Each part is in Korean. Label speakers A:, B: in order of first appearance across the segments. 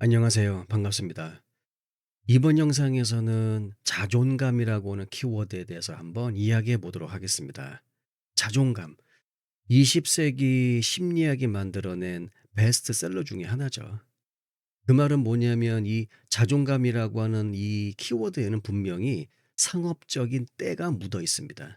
A: 안녕하세요. 반갑습니다. 이번 영상에서는 자존감이라고 하는 키워드에 대해서 한번 이야기해 보도록 하겠습니다. 자존감. 20세기 심리학이 만들어낸 베스트셀러 중에 하나죠. 그 말은 뭐냐면 이 자존감이라고 하는 이 키워드에는 분명히 상업적인 때가 묻어 있습니다.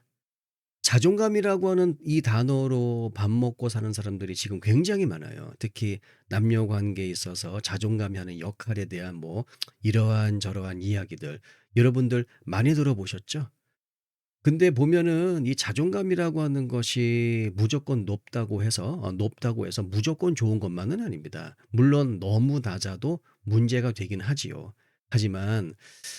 A: 자존감이라고 하는 이 단어로 밥 먹고 사는 사람들이 지금 굉장히 많아요. 특히 남녀 관계에 있어서 자존감이 하는 역할에 대한 뭐 이러한 저러한 이야기들 여러분들 많이 들어보셨죠? 근데 보면은 이 자존감이라고 하는 것이 무조건 높다고 해서 어, 높다고 해서 무조건 좋은 것만은 아닙니다. 물론 너무 낮아도 문제가 되긴 하지요. 하지만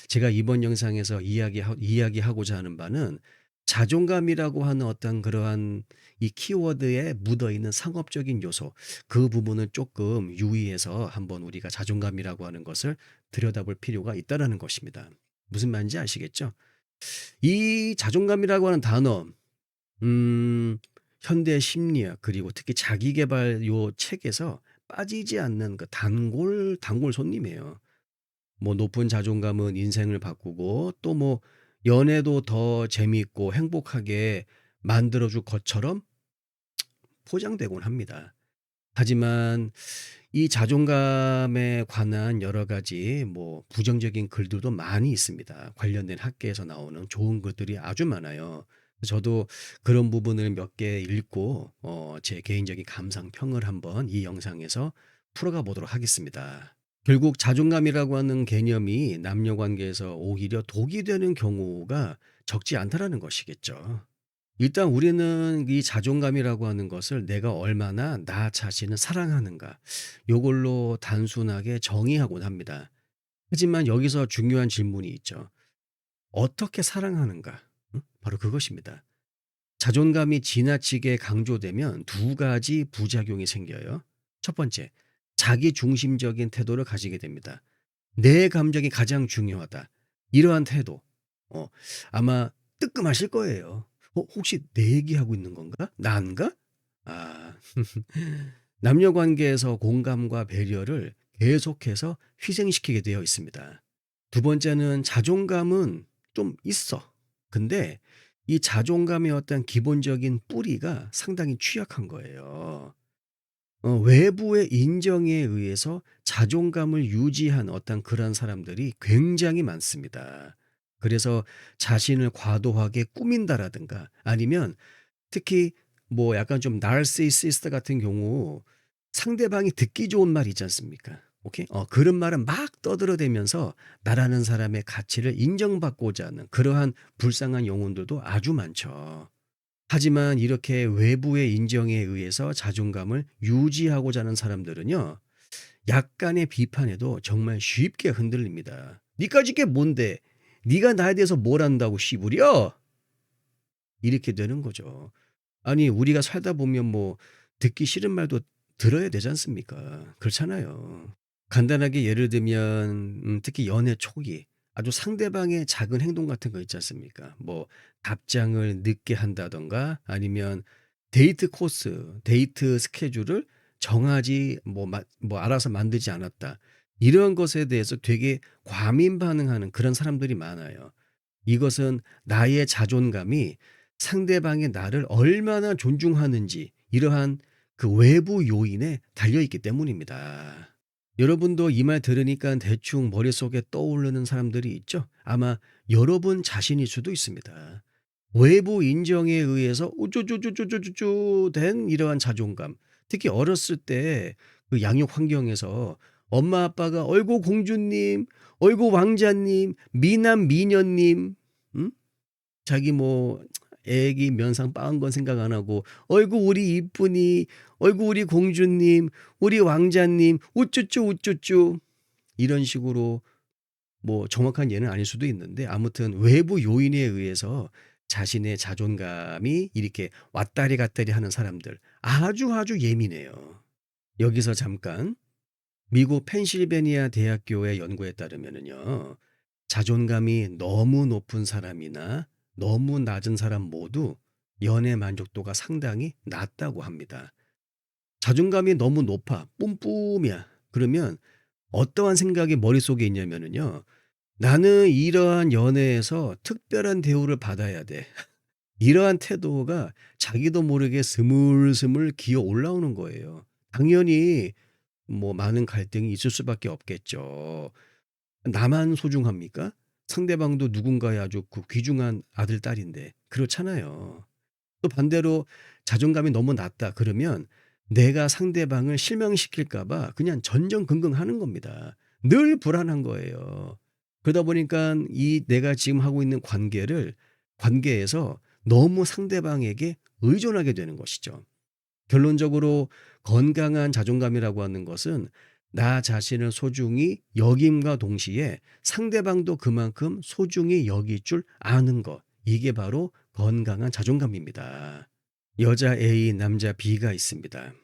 A: 제가 이번 영상에서 이야기하, 이야기하고자 하는 바는 자존감이라고 하는 어떤 그러한 이 키워드에 묻어 있는 상업적인 요소, 그 부분을 조금 유의해서 한번 우리가 자존감이라고 하는 것을 들여다볼 필요가 있다라는 것입니다. 무슨 말인지 아시겠죠? 이 자존감이라고 하는 단어, 음, 현대 심리학 그리고 특히 자기계발 요 책에서 빠지지 않는 그 단골 단골 손님이에요. 뭐 높은 자존감은 인생을 바꾸고 또뭐 연애도 더 재미있고 행복하게 만들어줄 것처럼 포장되곤 합니다. 하지만 이 자존감에 관한 여러 가지 뭐 부정적인 글들도 많이 있습니다. 관련된 학계에서 나오는 좋은 글들이 아주 많아요. 저도 그런 부분을 몇 개 읽고 어, 제 개인적인 감상평을 한번 이 영상에서 풀어가 보도록 하겠습니다. 결국 자존감이라고 하는 개념이 남녀 관계에서 오히려 독이 되는 경우가 적지 않다라는 것이겠죠. 일단 우리는 이 자존감이라고 하는 것을 내가 얼마나 나 자신을 사랑하는가 요걸로 단순하게 정의하곤 합니다. 하지만 여기서 중요한 질문이 있죠. 어떻게 사랑하는가? 응? 바로 그것입니다. 자존감이 지나치게 강조되면 두 가지 부작용이 생겨요. 첫 번째, 자기 중심적인 태도를 가지게 됩니다. 내 감정이 가장 중요하다. 이러한 태도, 어, 아마 뜨끔하실 거예요. 어, 혹시 내 얘기하고 있는 건가? 난가? 아, 남녀 관계에서 공감과 배려를 계속해서 희생시키게 되어 있습니다. 두 번째는 자존감은 좀 있어. 근데 이 자존감의 어떤 기본적인 뿌리가 상당히 취약한 거예요. 어, 외부의 인정에 의해서 자존감을 유지한 어떤 그런 사람들이 굉장히 많습니다. 그래서 자신을 과도하게 꾸민다라든가 아니면 특히 뭐 약간 좀 나르시시스트 같은 경우 상대방이 듣기 좋은 말 있지 않습니까? 오케이? 어, 그런 말은 막 떠들어대면서 나라는 사람의 가치를 인정받고자 하는 그러한 불쌍한 영혼들도 아주 많죠. 하지만 이렇게 외부의 인정에 의해서 자존감을 유지하고자 하는 사람들은요. 약간의 비판에도 정말 쉽게 흔들립니다. 니까지 게 뭔데? 네가 나에 대해서 뭘 안다고 씨부려? 이렇게 되는 거죠. 아니 우리가 살다 보면 뭐 듣기 싫은 말도 들어야 되지 않습니까? 그렇잖아요. 간단하게 예를 들면 음, 특히 연애 초기 아주 상대방의 작은 행동 같은 거 있지 않습니까? 뭐 답장을 늦게 한다던가 아니면 데이트 코스, 데이트 스케줄을 정하지 뭐, 마, 뭐 알아서 만들지 않았다. 이런 것에 대해서 되게 과민 반응하는 그런 사람들이 많아요. 이것은 나의 자존감이 상대방의 나를 얼마나 존중하는지 이러한 그 외부 요인에 달려 있기 때문입니다. 여러분도 이 말 들으니까 대충 머릿속에 떠오르는 사람들이 있죠? 아마 여러분 자신일 수도 있습니다. 외부 인정에 의해서 우쭈쭈쭈쭈쭈쭈 된 이러한 자존감. 특히 어렸을 때 그 양육 환경에서 엄마 아빠가 "어이구 공주님, 어이구 왕자님, 미남 미녀님." 응? 자기 뭐 애기 면상 빠은 건 생각 안 하고 "어이구 우리 이쁜이, 어이구 우리 공주님, 우리 왕자님, 우쭈쭈 우쭈쭈." 이런 식으로 뭐 정확한 예는 아닐 수도 있는데 아무튼 외부 요인에 의해서 자신의 자존감이 이렇게 왔다리 갔다리 하는 사람들 아주 아주 예민해요. 여기서 잠깐 미국 펜실베니아 대학교의 연구에 따르면은요. 자존감이 너무 높은 사람이나 너무 낮은 사람 모두 연애 만족도가 상당히 낮다고 합니다. 자존감이 너무 높아. 뿜뿜이야. 그러면 어떠한 생각이 머릿속에 있냐면은요. '나는 이러한 연애에서 특별한 대우를 받아야 돼.' 이러한 태도가 자기도 모르게 스물스물 기어 올라오는 거예요. 당연히 뭐 많은 갈등이 있을 수밖에 없겠죠. 나만 소중합니까? 상대방도 누군가의 아주 그 귀중한 아들, 딸인데 그렇잖아요. 또 반대로 자존감이 너무 낮다 그러면 내가 상대방을 실망시킬까 봐 그냥 전전긍긍 하는 겁니다. 늘 불안한 거예요. 그러다 보니깐 이 내가 지금 하고 있는 관계를 관계에서 너무 상대방에게 의존하게 되는 것이죠. 결론적으로 건강한 자존감이라고 하는 것은 나 자신을 소중히 여김과 동시에 상대방도 그만큼 소중히 여길 줄 아는 것. 이게 바로 건강한 자존감입니다. 여자 A, 남자 B가 있습니다.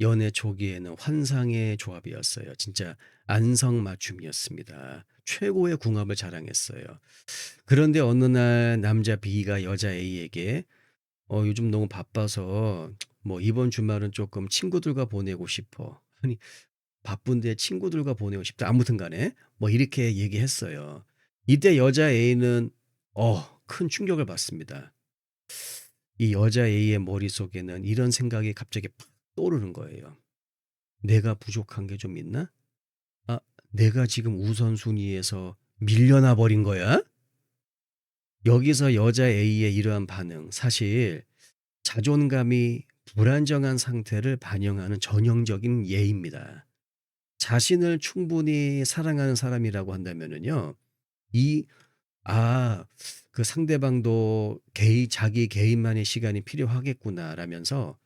A: 연애 초기에는 환상의 조합이었어요. 진짜 안성맞춤이었습니다. 최고의 궁합을 자랑했어요. 그런데 어느 날 남자 B가 여자 A에게 어 요즘 너무 바빠서 뭐 "이번 주말은 조금 친구들과 보내고 싶어." 아니 바쁜데 친구들과 보내고 싶다. 아무튼 간에 뭐 이렇게 얘기했어요. 이때 여자 A는 어 큰 충격을 받습니다. 이 여자 A의 머릿속에는 이런 생각이 갑자기 팍 떠오르는 거예요. '내가 부족한 게 좀 있나? 아 내가 지금 우선순위에서 밀려나 버린 거야?' 여기서 여자 A의 이러한 반응 사실 자존감이 불안정한 상태를 반영하는 전형적인 예입니다. 자신을 충분히 사랑하는 사람이라고 한다면은요. 이 '아 그 상대방도 개인 자기 개인만의 시간이 필요하겠구나.'라면서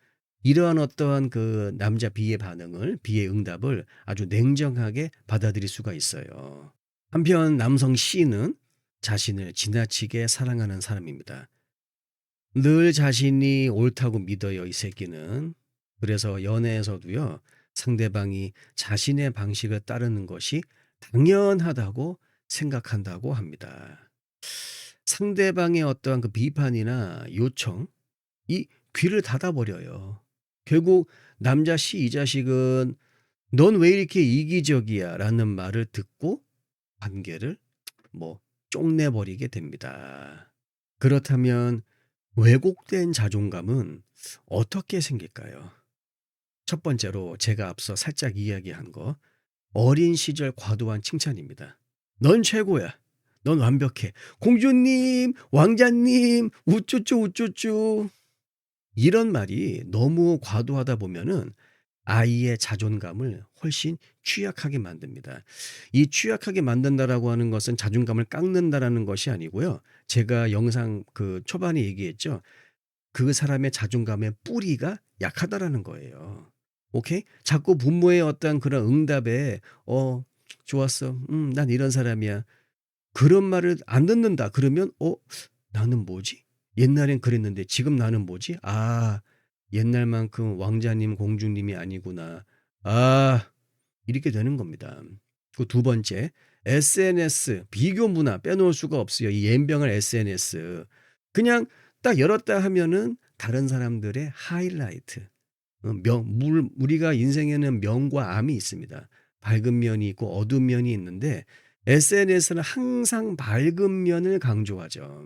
A: 이러한 어떠한 그 남자 B의 반응을 B의 응답을 아주 냉정하게 받아들일 수가 있어요. 한편 남성 C는 자신을 지나치게 사랑하는 사람입니다. 늘 자신이 옳다고 믿어요, 이 새끼는. 그래서 연애에서도요. 상대방이 자신의 방식을 따르는 것이 당연하다고 생각한다고 합니다. 상대방의 어떠한 그 비판이나 요청 이 귀를 닫아 버려요. 결국 남자 C 이 자식은 "넌 왜 이렇게 이기적이야?"라는 말을 듣고 관계를 뭐 쪽내 버리게 됩니다. 그렇다면 왜곡된 자존감은 어떻게 생길까요? 첫 번째로 제가 앞서 살짝 이야기한 거 어린 시절 과도한 칭찬입니다. "넌 최고야. 넌 완벽해. 공주님, 왕자님, 우쭈쭈 우쭈쭈." 이런 말이 너무 과도하다 보면은 아이의 자존감을 훨씬 취약하게 만듭니다. 이 취약하게 만든다라고 하는 것은 자존감을 깎는다라는 것이 아니고요. 제가 영상 그 초반에 얘기했죠. 그 사람의 자존감의 뿌리가 약하다라는 거예요. 오케이? 자꾸 부모의 어떤 그런 응답에 "어 좋았어. 음 난 이런 사람이야." 그런 말을 안 듣는다 그러면 '어 나는 뭐지? 옛날엔 그랬는데 지금 나는 뭐지? 아 옛날만큼 왕자님, 공주님이 아니구나. 아' 이렇게 되는 겁니다. 그 두 번째 SNS 비교 문화 빼놓을 수가 없어요. 이 옌병을 SNS. 그냥 딱 열었다 하면은 다른 사람들의 하이라이트. 어명물 우리가 인생에는 명과 암이 있습니다. 밝은 면이 있고 어두운 면이 있는데 SNS는 항상 밝은 면을 강조하죠.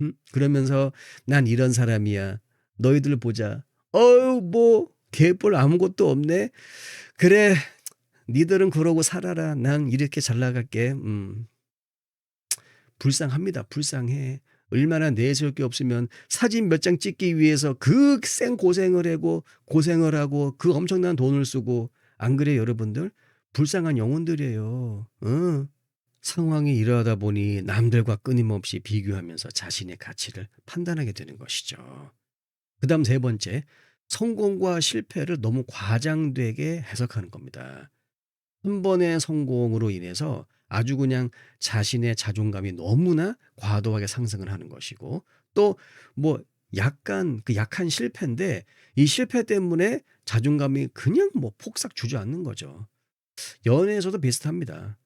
A: 음 그러면서 "난 이런 사람이야. 너희들 보자. 어우 뭐 개뿔 아무것도 없네. 그래 니들은 그러고 살아라. 난 이렇게 잘 나갈게." 음. 불쌍합니다. 불쌍해. 얼마나 내세울 게 없으면 사진 몇 장 찍기 위해서 그 생 고생을 하고 고생을 하고 그 엄청난 돈을 쓰고 안 그래요 여러분들? 불쌍한 영혼들이에요. 어. 상황이 이러하다 보니 남들과 끊임없이 비교하면서 자신의 가치를 판단하게 되는 것이죠. 그다음 세 번째 성공과 실패를 너무 과장되게 해석하는 겁니다. 한 번의 성공으로 인해서 아주 그냥 자신의 자존감이 너무나 과도하게 상승을 하는 것이고 또 뭐 약간 그 약한 실패인데 이 실패 때문에 자존감이 그냥 뭐 폭삭 주저앉는 거죠. 연애에서도 비슷합니다.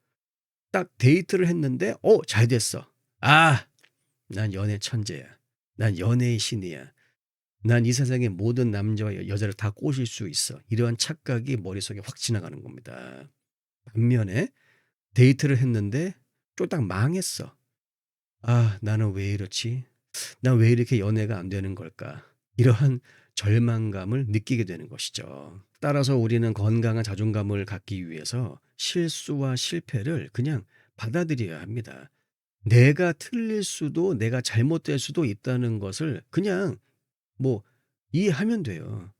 A: 딱 데이트를 했는데 어 잘 됐어. '아 난 연애 천재야. 난 연애의 신이야. 난 이 세상의 모든 남자와 여 여자를 다 꼬실 수 있어.' 이러한 착각이 머릿속에 확 지나가는 겁니다. 반면에 데이트를 했는데 쫄딱 망했어. '아 나는 왜 이렇지? 난왜 이렇게 연애가 안 되는 걸까?' 이러한 절망감을 느끼게 되는 것이죠. 따라서 우리는 건강한 자존감을 갖기 위해서 실수와 실패를 그냥 받아들여야 합니다. 내가 틀릴 수도 내가 잘못될 수도 있다는 것을 그냥 뭐 이해하면 돼요.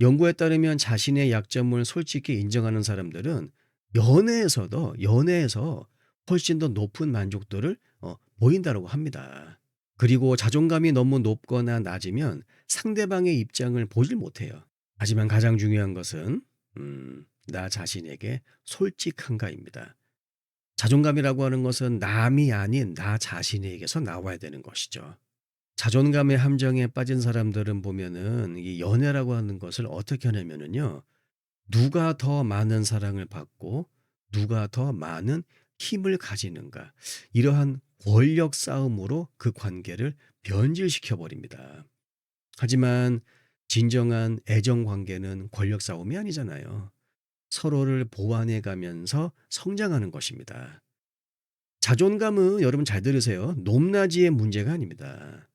A: 연구에 따르면 자신의 약점을 솔직히 인정하는 사람들은 연애에서도 연애에서 훨씬 더 높은 만족도를 어 보인다라고 합니다. 그리고 자존감이 너무 높거나 낮으면 상대방의 입장을 보질 못해요. 하지만 가장 중요한 것은 음 나 자신에게 솔직한가입니다. 자존감이라고 하는 것은 남이 아닌 나 자신에게서 나와야 되는 것이죠. 자존감의 함정에 빠진 사람들은 보면은 이 연애라고 하는 것을 어떻게 하냐면은요. 누가 더 많은 사랑을 받고 누가 더 많은 힘을 가지는가. 이러한 권력 싸움으로 그 관계를 변질시켜 버립니다. 하지만 진정한 애정 관계는 권력 싸움이 아니잖아요. 서로를 보완해 가면서 성장하는 것입니다. 자존감은 여러분 잘 들으세요. 높낮이의 문제가 아닙니다.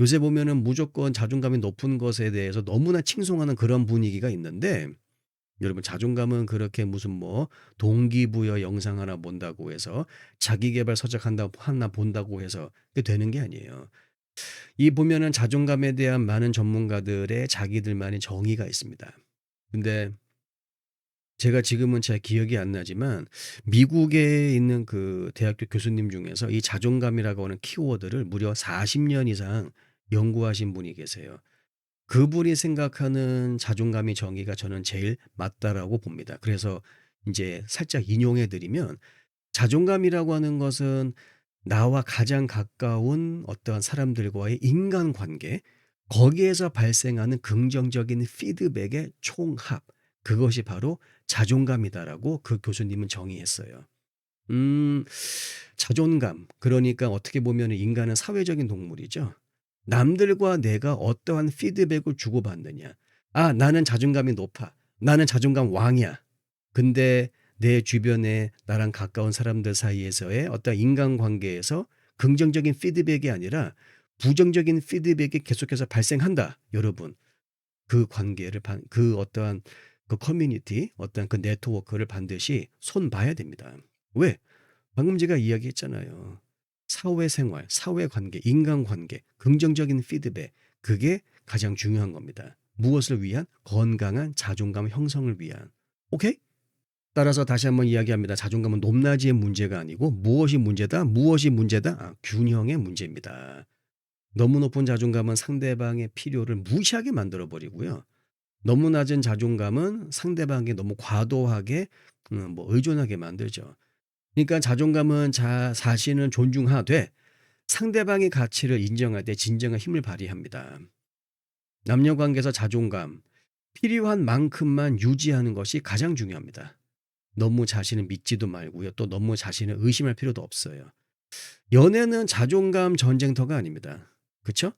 A: 요새 보면은 무조건 자존감이 높은 것에 대해서 너무나 칭송하는 그런 분위기가 있는데 여러분 자존감은 그렇게 무슨 뭐 동기부여 영상 하나 본다고 해서 자기 계발 서적 한다 하나 본다고 해서 그게 되는 게 아니에요. 이 보면은 자존감에 대한 많은 전문가들의 자기들만의 정의가 있습니다. 근데 제가 지금은 잘 기억이 안 나지만 미국에 있는 그 대학교 교수님 중에서 이 자존감이라고 하는 키워드를 무려 40년 이상 연구하신 분이 계세요. 그분이 생각하는 자존감의 정의가 저는 제일 맞다라고 봅니다. 그래서 인제 살짝 인용해 드리면 자존감이라고 하는 것은 나와 가장 가까운 어떠한 사람들과의 인간 관계 거기에서 발생하는 긍정적인 피드백의 총합 그것이 바로 자존감이다라고 그 교수님은 정의했어요. 음 자존감 그러니까 어떻게 보면은 인간은 사회적인 동물이죠. 남들과 내가 어떠한 피드백을 주고받느냐. '아 나는 자존감이 높아. 나는 자존감 왕이야.' 근데 내 주변에 나랑 가까운 사람들 사이에서의 어떤 인간관계에서 긍정적인 피드백이 아니라 부정적인 피드백이 계속해서 발생한다 여러분. 그 관계를 반그 어떠한 그 커뮤니티 어떤 그 네트워크를 반드시 손 봐야 됩니다. 왜? 방금 제가 이야기했잖아요. 사회생활, 사회관계, 인간관계, 긍정적인 피드백 그게 가장 중요한 겁니다. 무엇을 위한? 건강한 자존감 형성을 위한. 오케이? 따라서 다시 한번 이야기합니다. 자존감은 높낮이의 문제가 아니고 무엇이 문제다? 무엇이 문제다? 아, 균형의 문제입니다. 너무 높은 자존감은 상대방의 필요를 무시하게 만들어 버리고요. 너무 낮은 자존감은 상대방에게 너무 과도하게 음 뭐 의존하게 만들죠. 그러니까 자존감은 자 자신을 존중하되 상대방의 가치를 인정할 때 진정한 힘을 발휘합니다. 남녀 관계에서 자존감 필요한 만큼만 유지하는 것이 가장 중요합니다. 너무 자신을 믿지도 말고요. 또 너무 자신을 의심할 필요도 없어요. 연애는 자존감 전쟁터가 아닙니다. 그쵸?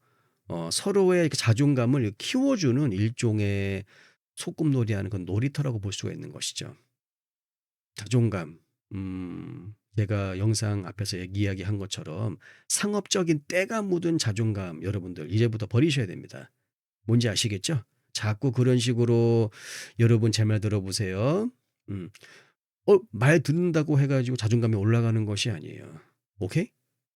A: 어 서로의 그 자존감을 키워주는 일종의 소꿉놀이하는 그런 놀이터라고 볼 수가 있는 것이죠. 자존감. 음 제가 영상 앞에서 이야기한 것처럼 상업적인 때가 묻은 자존감 여러분들 이제부터 버리셔야 됩니다. 뭔지 아시겠죠? 자꾸 그런 식으로 여러분 제 말 들어보세요. 음. 어 말 듣는다고 해 가지고 자존감이 올라가는 것이 아니에요. 오케이?